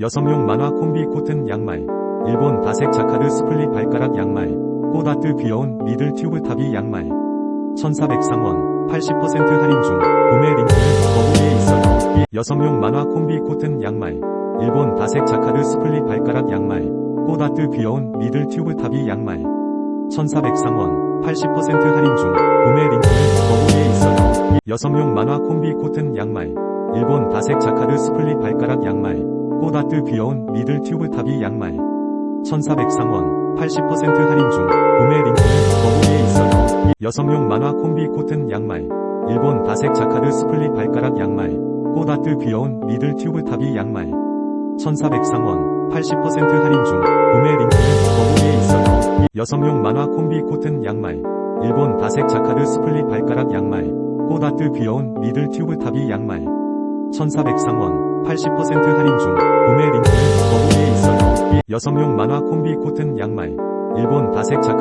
여성용 만화 콤비 코튼 양말, 일본 다색 자카르 스플릿 발가락 양말, 꼬다뜨 귀여운 미들 튜브 탑이 양말, 1403원, 80% 할인 중, 구매 링크는 더보기에 있어요. 이 여성용 만화 콤비 코튼 양말, 일본 다색 자카르 스플릿 발가락 양말, 꼬다뜨 귀여운 미들 튜브 탑이 양말, 1403원, 80% 할인 중, 구매 링크는 더보기에 있어요. 이 여성용 만화 콤비 코튼 양말, 일본 다색 자카르 스플릿 발가락 꼬다뜨 귀여운 미들 튜브 탑이 양말, 1403원, 80% 할인 중, 구매 링크는 더보기에 있어요. 이 여성용 만화 콤비 코튼 양말, 일본 다색 자카르 스플릿 발가락 양말, 꼬다뜨 귀여운 미들 튜브 탑이 양말, 1403원, 80% 할인 중, 구매 링크는 더보기에 있어요. 이 여성용 만화 콤비 코튼 양말, 일본 다색 자카르 스플릿 발가락 양말, 꼬다뜨 귀여운 미들 튜브 탑이 양말, 1403원, 80% 할인 중, 구매 링크는 더보기에 있어요. 이 여성용 만화 콤비 코튼 양말, 일본 다색 자카르